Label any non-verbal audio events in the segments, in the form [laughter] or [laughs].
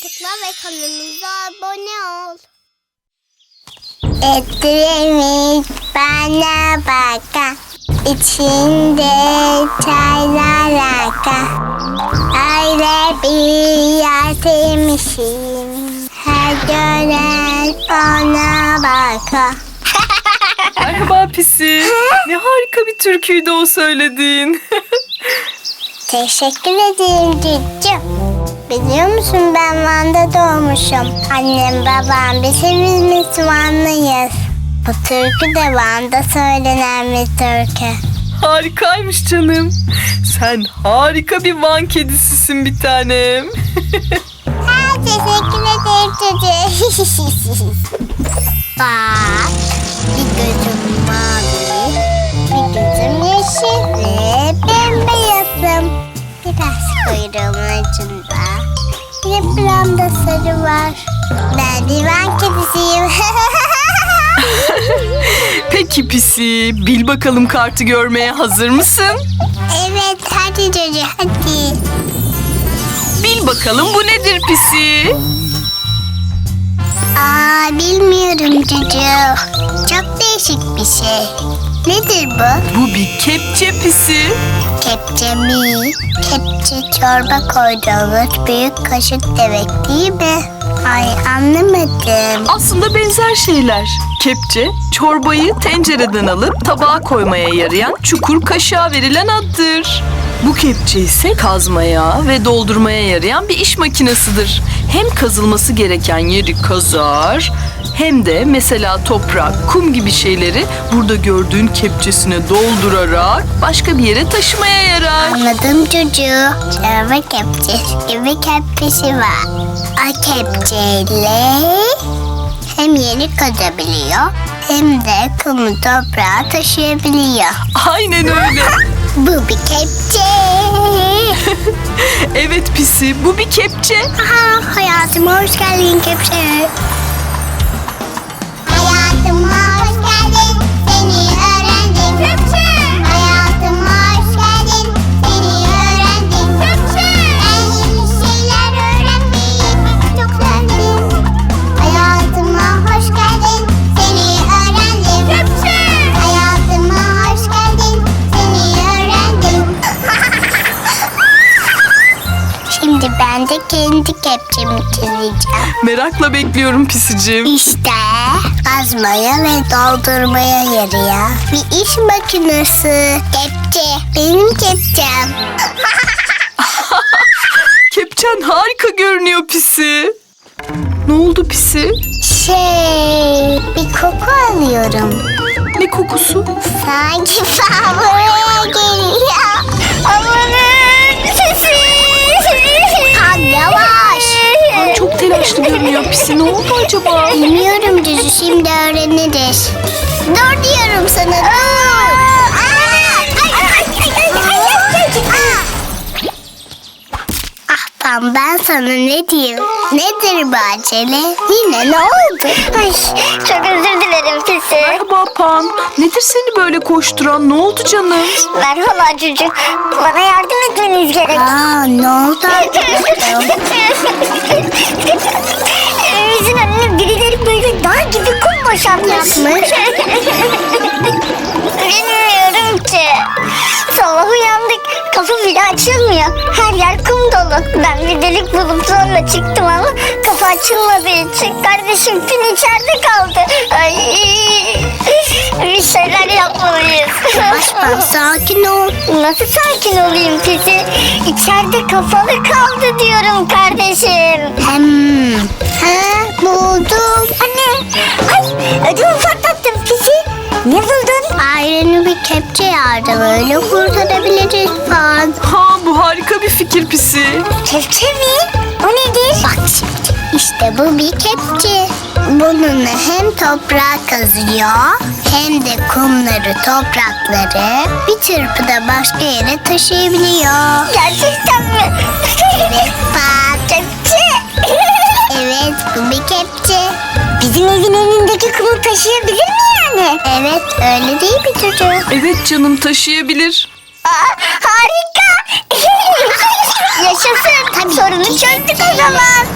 tıkla ve kanalımıza abone ol. Etlerimiz bana baka İçinde çaylar aka Öyle bir yer sevmişim Her gören bana baka [laughs] Merhaba Pisi. Ne harika bir türküydü o söylediğin. [laughs] Teşekkür ederim cüccüm. Biliyor musun ben Van'da doğmuşum. Annem babam biz hepimiz Müslümanlıyız. Bu türkü de Van'da söylenen bir türkü. Harikaymış canım. Sen harika bir Van kedisisin bir tanem. Ha, teşekkür ederim çocuğum. [laughs] Bak bir gözüm mavi, bir gözüm yeşil ve bembeyazım. Biraz kuyruğumun ucunda. Bir buramda sarı var. Ben divan kedisiyim. [laughs] Peki Pisi, bil bakalım kartı görmeye hazır mısın? evet hadi çocuğum hadi. Bil bakalım bu nedir Pisi? Aa bilmiyorum çocuğum. Çok değişik bir şey. Nedir bu? Bu bir kepçe Pisi. Kepçe mi? Kepçe çorba koyduğumuz büyük kaşık demek değil mi? Ay anlamadım. Aslında benzer şeyler. Kepçe, çorbayı tencereden alıp tabağa koymaya yarayan çukur kaşığa verilen addır. Bu kepçe ise kazmaya ve doldurmaya yarayan bir iş makinesidir. Hem kazılması gereken yeri kazar hem de mesela toprak, kum gibi şeyleri burada gördüğün kepçesine doldurarak başka bir yere taşımaya yarar. Anladım çocuğu. Çorba kepçesi gibi kepçesi var. O kepçeyle hem yeri kazabiliyor hem de kumu toprağa taşıyabiliyor. Aynen öyle. [laughs] Bu bir kepçe. [laughs] Evet pisi bu bir kepçe. Aha, hayatıma hoş geldin kepçe. Kepçemi çizeceğim. Merakla bekliyorum pisicim. İşte kazmaya ve doldurmaya yarıyor. Bir iş makinesi. Kepçe. Benim kepçem. [laughs] Kepçen harika görünüyor pisi. Ne oldu pisi? Şey, bir koku alıyorum. Ne kokusu? Sanki [laughs] fabrikaya geliyor. Yavaş. Aa, çok telaşlı görünüyor pisi. Ne oldu acaba? Bilmiyorum Cüzü şimdi öğreniriz. Dur diyorum sana dur. Pam ben sana ne diyeyim? Nedir bu acele? Yine ne oldu? Ay, çok özür dilerim Pisi. Merhaba Pan. Nedir seni böyle koşturan? Ne oldu canım? Merhaba çocuk. Bana yardım etmeniz gerek. Aa ne oldu [laughs] Evimizin önüne birileri böyle dağ gibi kum boşaltmış. [laughs] Bilmiyorum ki. Sabah uyandık. Kapı bile açılmıyor. Her yer kum dolu. Ben bir delik bulup sonra çıktım ama kapı açılmadığı için kardeşim pin içeride kaldı. Ay. Bir şeyler yapmalıyız. Başkan sakin ol. Nasıl sakin olayım peki? İçeride kapalı kaldı diyorum kardeşim. Hem. He buldum. Anne. Ay ödümü patlattım pisi. Ne buldun? Ailenin bir kepçe yardımıyla kurtarabiliriz falan. Ha bu harika bir fikir pisi. Kepçe mi? O nedir? Bak şimdi. İşte bu bir kepçe. Bununla hem toprağı kazıyor hem de kumları, toprakları bir çırpıda başka yere taşıyabiliyor. Gerçekten mi? evet bak. Kepçe. evet bu bir kepçe. Bizim evin önündeki kumu taşıyabilir mi Evet öyle değil mi çocuğum? Evet canım taşıyabilir. Aa, harika. [laughs] Yaşasın. Tabii Sorunu çözdük o zaman.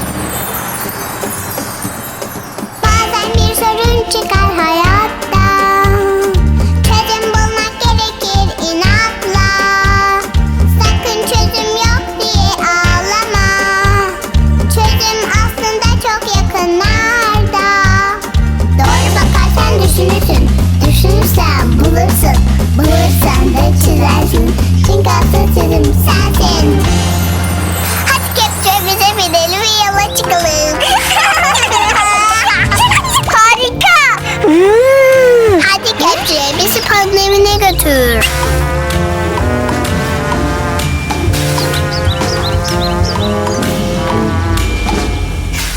Sensin, sensin. Hadi kepçemize binelim ve yola çıkalım. [laughs] Harika. Hadi kepçe bizi pandemine götür.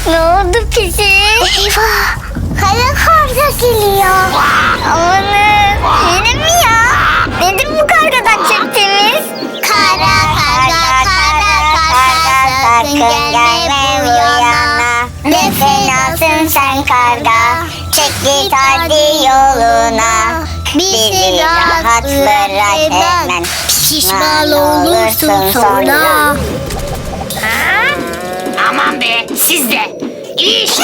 Ne oldu pisi? Eyvah! Kara karga geliyor. Amanın! Yine Kara karga kara karga sakın gelme bu yana. Ne fenasın sen karga Çek git hadi yoluna Bizi rahat bırak hemen. Pişman olursun sonra. Aman be siz de. İyi işte.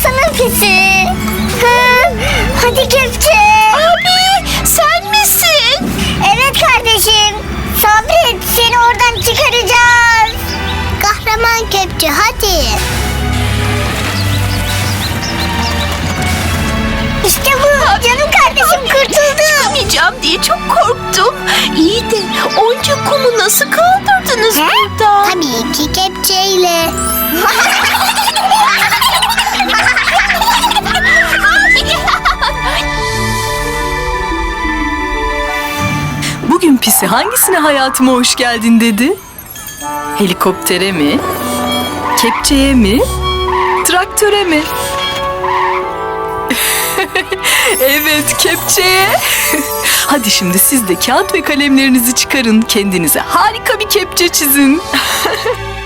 Baksana pisi. Hı, hadi kepçe. Abi sen misin? Evet kardeşim. Sabret seni oradan çıkaracağız. Kahraman kepçe hadi. İşte bu. Canım kardeşim kurtuldu. Çıkamayacağım diye çok korktum. İyi de onca kumu nasıl kaldırdınız He? burada? Tabii ki kepçeyle. [laughs] Pisi hangisine hayatıma hoş geldin dedi? Helikoptere mi? Kepçeye mi? Traktöre mi? [laughs] evet kepçeye. [laughs] Hadi şimdi siz de kağıt ve kalemlerinizi çıkarın. Kendinize harika bir kepçe çizin. [laughs]